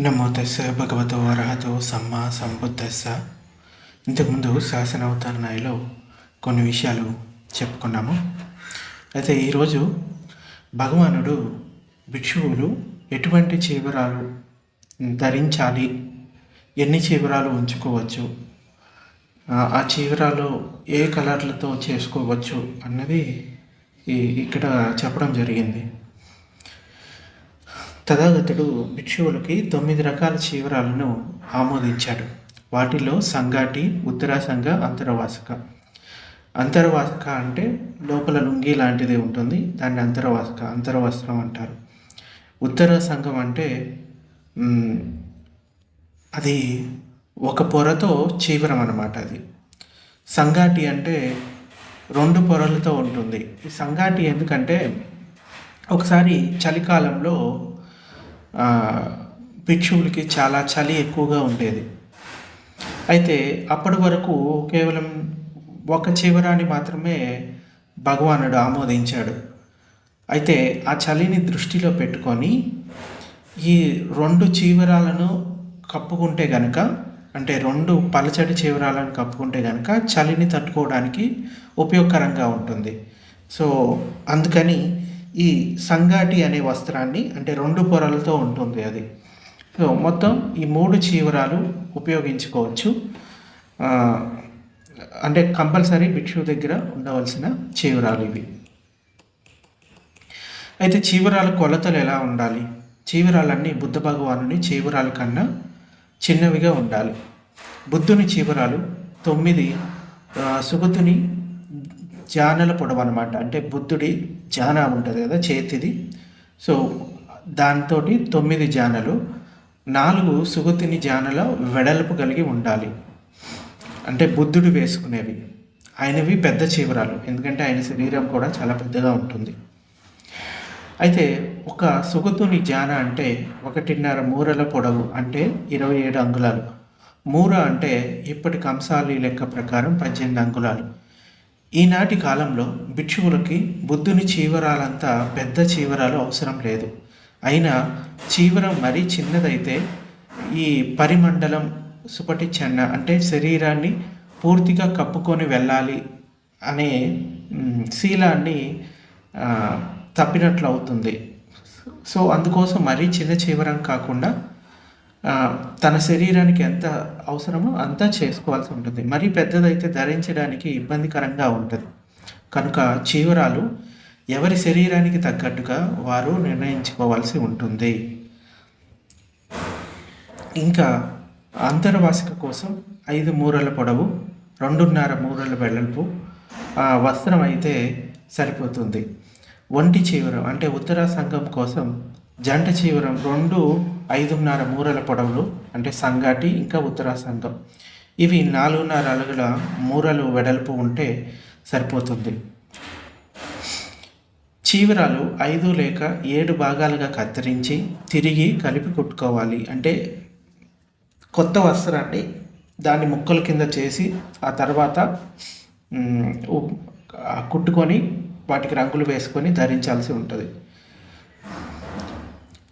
నమో తెస్స భగవతో అర్హతో సమ్మా సంబుద్ధస్స ఇంతకుముందు శాసనావతరణలో కొన్ని విషయాలు చెప్పుకున్నాము. అయితే ఈరోజు భగవానుడు భిక్షువులు ఎటువంటి చీవరాలు ధరించాలి? ఎన్ని చీవరాలు ఉంచుకోవచ్చు? ఆ చీవరాలు ఏ కలర్లతో చేసుకోవచ్చు అన్నది ఇక్కడ చెప్పడం జరిగింది. తథాగతుడు భిక్షువులకి తొమ్మిది రకాల చీవరాలను ఆమోదించాడు. వాటిలో సంగాటి ఉత్తరాసంగ అంతర్వాసక. అంతర్వాసక అంటే లోపల లుంగి లాంటిది ఉంటుంది. దాన్ని అంతర్వాసక అంతర్వస్త్రం అంటారు. ఉత్తర సంఘం అంటే అది ఒక పొరతో చీవరం అనమాట అది. సంగాటి అంటే రెండు పొరలతో ఉంటుంది. ఈ సంగాటి ఎందుకంటే ఒకసారి చలికాలంలో భిక్షువులకి చాలా చలి ఎక్కువగా ఉండేది. అయితే అప్పటి వరకు కేవలం ఒక చివరాన్ని మాత్రమే భగవానుడు ఆమోదించాడు. అయితే ఆ చలిని దృష్టిలో పెట్టుకొని ఈ రెండు చీవరాలను కప్పుకుంటే గనక అంటే రెండు పలచటి చీవరాలను కప్పుకుంటే గనక చలిని తట్టుకోవడానికి ఉపయోగకరంగా ఉంటుంది. సో అందుకని ఈ సంగాటి అనే వస్త్రాన్ని అంటే రెండు పొరలతో ఉంటుంది అది. సో మొత్తం ఈ మూడు చీవరాలు ఉపయోగించుకోవచ్చు. అంటే కంపల్సరీ భిక్షువు దగ్గర ఉండవలసిన చీవరాలు ఇవి. అయితే చీవరాల కొలతలు ఎలా ఉండాలి? చీవరాలన్నీ బుద్ధ భగవానుని చీవరాల కన్నా చిన్నవిగా ఉండాలి. బుద్ధుని చీవరాలు తొమ్మిది సుగతుని జానల పొడవు అనమాట అంటే బుద్ధుడి జాన ఉంటుంది కదా చేతిది. సో దాంతో తొమ్మిది జానలు నాలుగు సుగతిని జానల వెడల్పు కలిగి ఉండాలి. అంటే బుద్ధుడు వేసుకునేవి. ఆయనవి పెద్ద చీవరాలు. ఎందుకంటే ఆయన శరీరం కూడా చాలా పెద్దగా ఉంటుంది. అయితే ఒక సుగతుని జాన అంటే ఒకటిన్నర మూరల పొడవు అంటే ఇరవై ఏడు అంగుళాలు. మూర అంటే ఇప్పటి కంసాలి లెక్క ప్రకారం పద్దెనిమిది అంగుళాలు. ఈనాటి కాలంలో భిక్షువులకి బుద్ధుని చీవరాలంతా పెద్ద చీవరాలు అవసరం లేదు. అయినా చీవరం మరీ చిన్నదైతే ఈ పరిమండలం సుపటి చెన్న అంటే శరీరాన్ని పూర్తిగా కప్పుకొని వెళ్ళాలి అనే శీలాన్ని తప్పినట్లు అవుతుంది సో అందుకోసం మరీ చిన్న చీవరం కాకుండా తన శరీరానికి ఎంత అవసరమో అంతా చేసుకోవాల్సి ఉంటుంది. మరీ పెద్దదైతే ధరించడానికి ఇబ్బందికరంగా ఉంటుంది. కనుక చీవరాలు ఎవరి శరీరానికి తగ్గట్టుగా వారు నిర్ణయించుకోవాల్సి ఉంటుంది. ఇంకా అంతర్వాసిక కోసం ఐదు మూరల పొడవు రెండున్నర మూరల వెడల్పు ఆ వస్త్రం అయితే సరిపోతుంది. ఒంటి చీవరం అంటే ఉత్తరా సంఘం కోసం జంట చీవరం రెండు ఐదున్నర మూరల పొడవులు అంటే సంగాటి ఇంకా ఉత్తరా సంఘం. ఇవి నాలుగున్నర అలుగుల మూరలు వెడల్పు ఉంటే సరిపోతుంది. చీవరాలు ఐదు లేక ఏడు భాగాలుగా కత్తిరించి తిరిగి కలిపి కుట్టుకోవాలి. అంటే కొత్త వస్త్రాన్ని దాన్ని ముక్కల కింద చేసి ఆ తర్వాత కుట్టుకొని వాటికి రంగులు వేసుకొని ధరించాల్సి ఉంటుంది.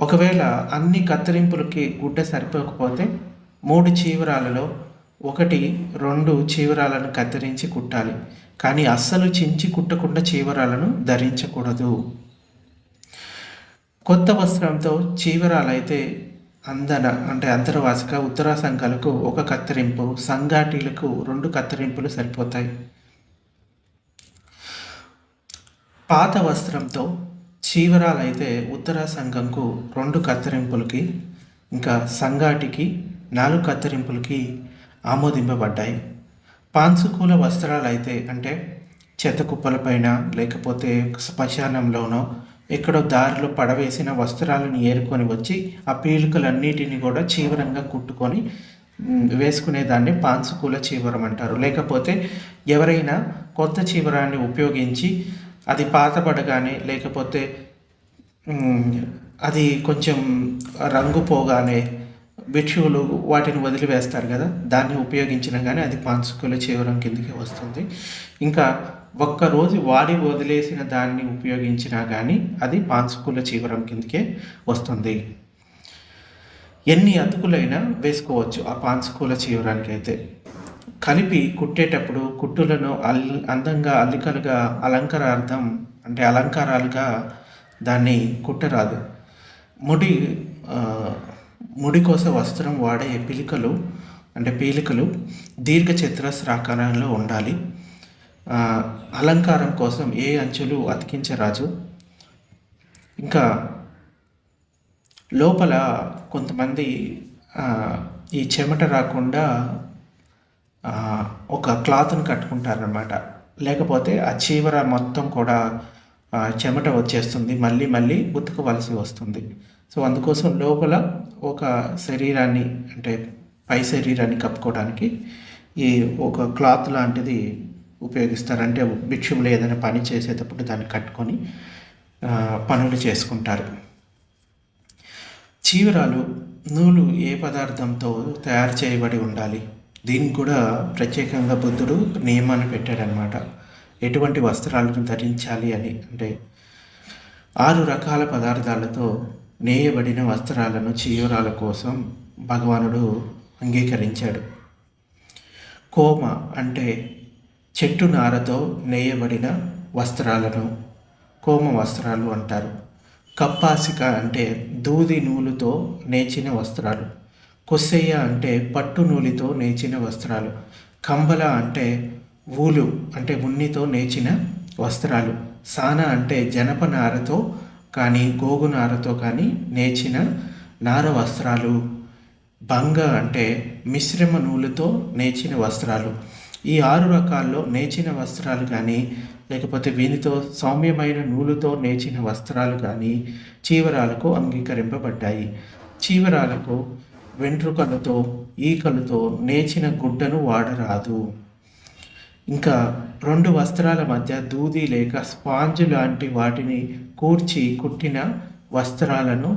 ఒకవేళ అన్ని కత్తిరింపులకి గుడ్డ సరిపోకపోతే మూడు చీవరాలలో ఒకటి రెండు చీవరాలను కత్తిరించి కుట్టాలి. కానీ అస్సలు చించి కుట్టకుండా చీవరాలను ధరించకూడదు. కొత్త వస్త్రంతో చీవరాలైతే అందన అంటే అంతర్వాసిక ఉత్తరా సంఘాలకు ఒక కత్తిరింపు సంఘాటీలకు రెండు కత్తిరింపులు సరిపోతాయి. పాత వస్త్రంతో చీవరాలైతే ఉత్తర సంఘంకు రెండు కత్తిరింపులకి ఇంకా సంగాటికి నాలుగు కత్తిరింపులకి ఆమోదింపబడ్డాయి. పాన్సుకూల వస్త్రాలు అయితే అంటే చెత్త కుప్పలపైన లేకపోతే శ్మశానంలోనో ఎక్కడో దారిలో పడవేసిన వస్త్రాలను ఏరుకొని వచ్చి ఆ పీలికలన్నిటిని కూడా చీవరంగా కుట్టుకొని వేసుకునేదాన్ని పాన్సుకూల చీవరం అంటారు. లేకపోతే ఎవరైనా కొత్త చీవరాన్ని ఉపయోగించి అది పాతబడగానే లేకపోతే అది కొంచెం రంగు పోగానే భిక్షువులు వాటిని వదిలివేస్తారు కదా దాన్ని ఉపయోగించినా కానీ అది పాన్సుకుల చీవరం కిందకి వస్తుంది. ఇంకా ఒక్కరోజు వాడి వదిలేసిన దాన్ని ఉపయోగించినా కానీ అది పాన్సుకుల చీవరం కిందకే వస్తుంది. ఎన్ని అతుకులైనా వేసుకోవచ్చు ఆ పాన్సుకూల చీవరానికి అయితే కలిపి కుట్టేటప్పుడు కుట్టులను అల్ అందంగా అల్లికలుగా అలంకారార్థం అంటే అలంకారాలుగా దాన్ని కుట్టరాదు. ముడి ముడి కోసం వస్త్రం వాడే పిలికలు అంటే పీలికలు దీర్ఘ చతురస్రాకారంలో ఉండాలి. అలంకారం కోసం ఏ అంచులు అతికించరాజు ఇంకా లోపల కొంతమంది ఈ చెమట రాకుండా ఒక క్లాత్ని కట్టుకుంటారనమాట లేకపోతే ఆ చీవర మొత్తం కూడా చెమట వచ్చేస్తుంది. మళ్ళీ మళ్ళీ ఉతకవలసి వస్తుంది. సో అందుకోసం లోపల ఒక శరీరాన్ని అంటే పై శరీరాన్ని కప్పుకోవడానికి ఈ ఒక క్లాత్ లాంటిది ఉపయోగిస్తారు. అంటే భిక్షువులు ఏదైనా పని చేసేటప్పుడు దాన్ని కట్టుకొని పనులు చేసుకుంటారు. చీవరాలు నూలు ఏ పదార్థంతో తయారు చేయబడి ఉండాలి? దీనికి కూడా ప్రత్యేకంగా బుద్ధుడు నియమాన్ని పెట్టాడనమాట. ఎటువంటి వస్త్రాలను ధరించాలి అని అంటే ఆరు రకాల పదార్థాలతో నేయబడిన వస్త్రాలను చీవరాల కోసం భగవానుడు అంగీకరించాడు. కోమ అంటే చెట్టు నారతో నేయబడిన వస్త్రాలను కోమ వస్త్రాలు అంటారు. కప్పాసిక అంటే దూది నూలుతో నేచిన వస్త్రాలు. కొస్సయ్య అంటే పట్టు నూలితో నేచిన వస్త్రాలు కంబల అంటే ఊలు అంటే ఉన్నితో నేచిన వస్త్రాలు సాన అంటే జనప నారతో కానీ గోగు నారతో కానీ నేచిన నార వస్త్రాలు బంగ అంటే మిశ్రమ నూలుతో నేచిన వస్త్రాలు. ఈ ఆరు రకాల్లో నేచిన వస్త్రాలు కానీ లేకపోతే వీనితో సౌమ్యమైన నూలుతో నేచిన వస్త్రాలు కానీ చీవరాలకు అంగీకరింపబడ్డాయి. చీవరాలకు వెంట్రుకలతో ఈకలతో నేచిన గుడ్డను వాడరాదు. ఇంకా రెండు వస్త్రాల మధ్య దూది లేక స్పాంజ్ లాంటి వాటిని కూర్చి కుట్టిన వస్త్రాలను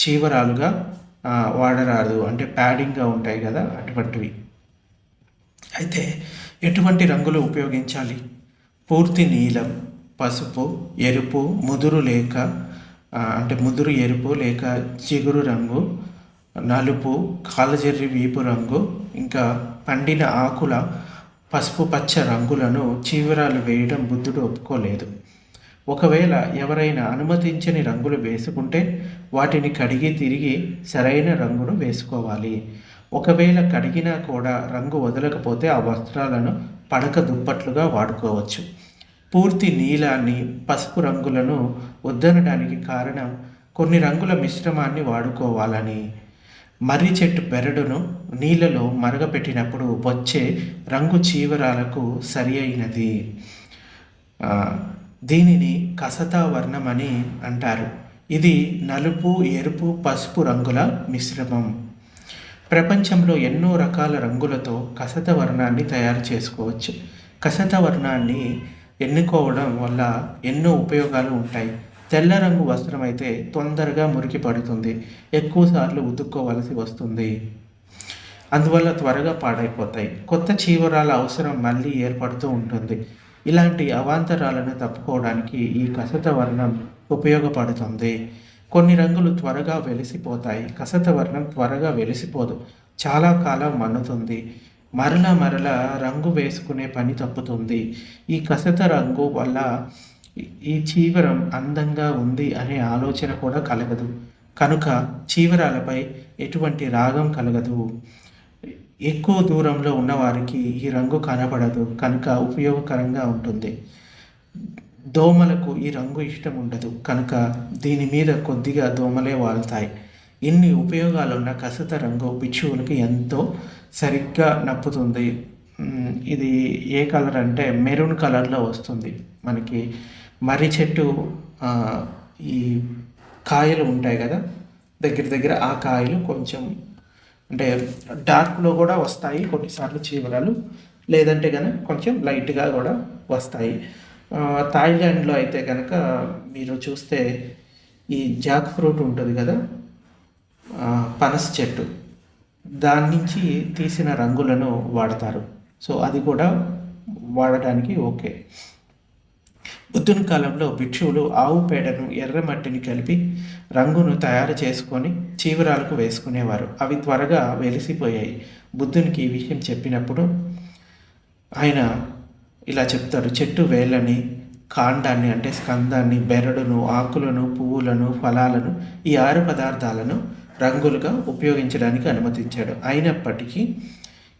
చీవరాలుగా వాడరాదు. అంటే ప్యాడింగ్గా ఉంటాయి కదా అటువంటివి. అయితే ఎటువంటి రంగులు ఉపయోగించాలి? పూర్తి నీలం పసుపు ఎరుపు ముదురు లేక అంటే ముదురు ఎరుపు లేక చిగురు రంగు నలుపు కాలజర్రి వీపు రంగు ఇంకా పండిన ఆకుల పసుపు పచ్చ రంగులను చీవరాలు వేయడం బుద్ధుడు ఒప్పుకోలేదు. ఒకవేళ ఎవరైనా అనుమతించని రంగులు వేసుకుంటే వాటిని కడిగి తిరిగి సరైన రంగును వేసుకోవాలి. ఒకవేళ కడిగినా కూడా రంగు వదలకపోతే ఆ వస్త్రాలను పడక దుప్పట్లుగా వాడుకోవచ్చు. పూర్తి నీలాన్ని పసుపు రంగులను వద్దనడానికి కారణం కొన్ని రంగుల మిశ్రమాన్ని వాడుకోవాలని. మర్రి చెట్టు బెరడును నీళ్ళలో మరగపెట్టినప్పుడు వచ్చే రంగు చీవరాలకు సరి అయినది. దీనిని కసతా అంటారు. ఇది నలుపు ఎరుపు పసుపు రంగుల మిశ్రమం. ప్రపంచంలో ఎన్నో రకాల రంగులతో కసత వర్ణాన్ని తయారు చేసుకోవచ్చు. కసత వర్ణాన్ని ఎన్నుకోవడం వల్ల ఎన్నో ఉపయోగాలు ఉంటాయి. తెల్ల రంగు వస్త్రం అయితే తొందరగా మురికి పడుతుంది ఎక్కువసార్లు ఉతుక్కోవలసి వస్తుంది. అందువల్ల త్వరగా పాడైపోతాయి. కొత్త చీవరాల అవసరం మళ్ళీ ఏర్పడుతూ ఉంటుంది. ఇలాంటి అవాంతరాలను తప్పుకోవడానికి ఈ కసత వర్ణం ఉపయోగపడుతుంది. కొన్ని రంగులు త్వరగా వెలిసిపోతాయి. కసత వర్ణం త్వరగా వెలిసిపోదు. చాలా కాలం మన్నుతుంది. మరల మరల రంగు వేసుకునే పని తప్పుతుంది. ఈ కసత రంగు వల్ల ఈ- చీవరం అందంగా ఉంది అనే ఆలోచన కూడా కలగదు. కనుక చీవరాలపై ఎటువంటి రాగం కలగదు. ఎక్కువ దూరంలో ఉన్నవారికి ఈ రంగు కనబడదు. కనుక ఉపయోగకరంగా ఉంటుంది. దోమలకు ఈ రంగు ఇష్టం ఉండదు కనుక దీని మీద కొద్దిగా దోమలే వాళ్తాయి. ఇన్ని ఉపయోగాలున్న కసత రంగు పిచ్చువులకి ఎంతో సరిగ్గా నప్పుతుంది. ఇది ఏ కలర్ అంటే మెరూన్ కలర్లో వస్తుంది. మనకి మర్రి చెట్టు ఈ కాయలు ఉంటాయి కదా దగ్గర దగ్గర ఆ కాయలు కొంచెం అంటే డార్క్లో కూడా వస్తాయి కొన్నిసార్లు చీమలలు లేదంటే కనుక కొంచెం లైట్గా కూడా వస్తాయి. థాయిలాండ్లో అయితే కనుక మీరు చూస్తే ఈ జాక్ ఫ్రూట్ ఉంటుంది కదా పనస చెట్టు దాని నుంచి తీసిన రంగులను వాడతారు. సో అది కూడా వాడడానికి ఓకే. బుద్ధుని కాలంలో భిక్షువులు ఆవు పేడను ఎర్రమట్టిని కలిపి రంగును తయారు చేసుకొని చీవరాలకు వేసుకునేవారు. అవి త్వరగా వెలిసిపోయాయి. బుద్ధునికి ఈ విషయం చెప్పినప్పుడు ఆయన ఇలా చెప్తారు. చెట్టు వేళ్ళని కాండాన్ని అంటే స్కందాన్ని బెరడును ఆకులను పువ్వులను ఫలాలను ఈ ఆరు పదార్థాలను రంగులుగా ఉపయోగించడానికి అనుమతించాడు. అయినప్పటికీ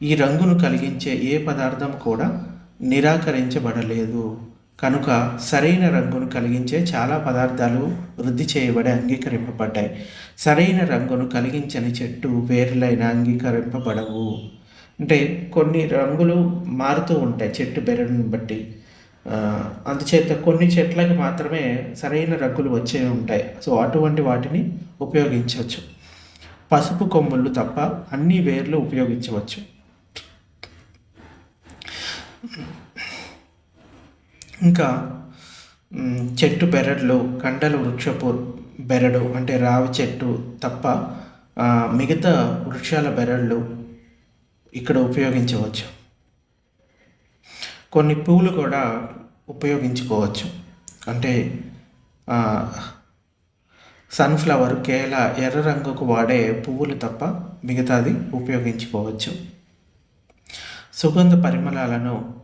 ఈ రంగును కలిగించే ఏ పదార్థం కూడా నిరాకరించబడలేదు. కనుక సరైన రంగును కలిగించే చాలా పదార్థాలు వృద్ధి చేయబడి అంగీకరింపబడ్డాయి. సరైన రంగును కలిగించని చెట్టు వేర్లైన అంగీకరింపబడవు. అంటే కొన్ని రంగులు మారుతూ ఉంటాయి చెట్టు బెరడుని బట్టి. అందుచేత కొన్ని చెట్లకి మాత్రమే సరైన రంగులు వచ్చే ఉంటాయి. సో అటువంటి వాటిని ఉపయోగించవచ్చు. పసుపు కొమ్ములు తప్ప అన్ని వేర్లు ఉపయోగించవచ్చు. ఇంకా చెట్టు బెరడ్లు కండల వృక్షపు బెరడు అంటే రావి చెట్టు తప్ప మిగతా వృక్షాల బెరళ్ళు ఇక్కడ ఉపయోగించవచ్చు. కొన్ని పువ్వులు కూడా ఉపయోగించుకోవచ్చు. అంటే సన్ఫ్లవర్ కేల ఎర్ర రంగుకు వాడే పువ్వులు తప్ప మిగతాది ఉపయోగించుకోవచ్చు. సుగంధ పరిమళాలను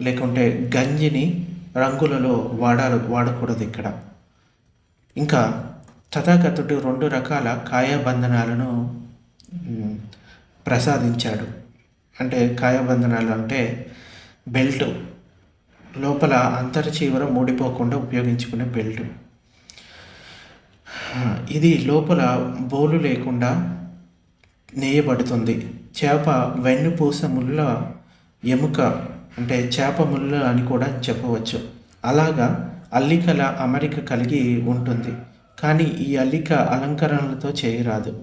లేకుంటే గంజిని రంగులలో వాడాలి వాడకూడదు ఇక్కడ. ఇంకా తథాగతుడు రెండు రకాల కాయబంధనాలను ప్రసాదించాడు. అంటే కాయబంధనాలు అంటే బెల్ట్. లోపల అంతర్చీవర మూడిపోకుండా ఉపయోగించుకునే బెల్ట్. ఇది లోపల బోలు లేకుండా నేయబడుతుంది. చేప వెన్నుపూస ముళ్ళ ఎముక అంటే చేప ముళ్ళు అని కూడా చెప్పవచ్చు. అలాగా అల్లికల అమరిక కలిగి ఉంటుంది. కానీ ఈ అల్లిక అలంకరణలతో చేయరాదు.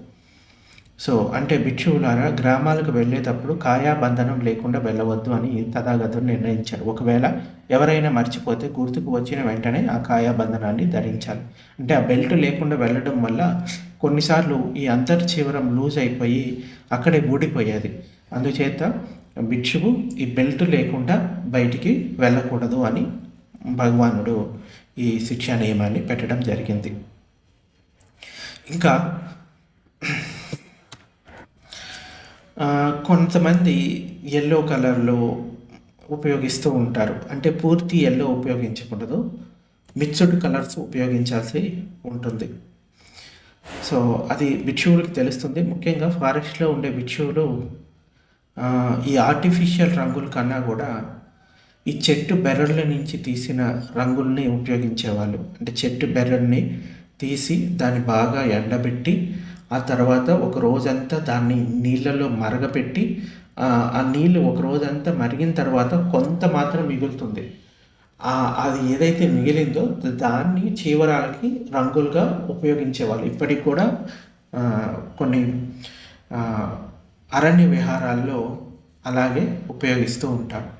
సో అంటే భిక్షువులారా గ్రామాలకు వెళ్ళేటప్పుడు కాయాబంధనం లేకుండా వెళ్ళవద్దు అని తథాగతుడు నిర్ణయించారు. ఒకవేళ ఎవరైనా మర్చిపోతే గుర్తుకు వచ్చిన వెంటనే ఆ కాయాబంధనాన్ని ధరించాలి. అంటే ఆ బెల్ట్ లేకుండా వెళ్ళడం వల్ల కొన్నిసార్లు ఈ అంతర్చివరం లూజ్ అయిపోయి అక్కడే ఊడిపోయేది. అందుచేత భిక్షువు ఈ బెల్ట్ లేకుండా బయటికి వెళ్ళకూడదు అని భగవానుడు ఈ శిక్షా నియమాన్ని పెట్టడం జరిగింది. ఇంకా కొంతమంది ఎల్లో కలర్లో ఉపయోగిస్తూ ఉంటారు. అంటే పూర్తి ఎల్లో ఉపయోగించకూడదు. మిక్స్డ్ కలర్స్ ఉపయోగించాల్సి ఉంటుంది. సో అది భిక్షువులకు తెలుస్తుంది. ముఖ్యంగా ఫారెస్ట్లో ఉండే భిక్షువులు ఈ ఆర్టిఫిషియల్ రంగుల కన్నా కూడా ఈ చెట్టు బెర్రల నుంచి తీసిన రంగుల్ని ఉపయోగించేవాళ్ళు. అంటే చెట్టు బెర్రల్ని తీసి దాన్ని బాగా ఎండబెట్టి ఆ తర్వాత ఒక రోజంతా దాన్ని నీళ్ళలో మరగపెట్టి ఆ నీళ్ళు ఒక రోజంతా మరిగిన తర్వాత కొంత మాత్రం మిగులుతుంది. అది ఏదైతే మిగిలిందో దాన్ని చీవరాలకి రంగులుగా ఉపయోగించేవాళ్ళు. ఇప్పటికి కూడా కొన్ని అరణ్య విహారాల్లో అలాగే ఉపయోగిస్తూ ఉంటారు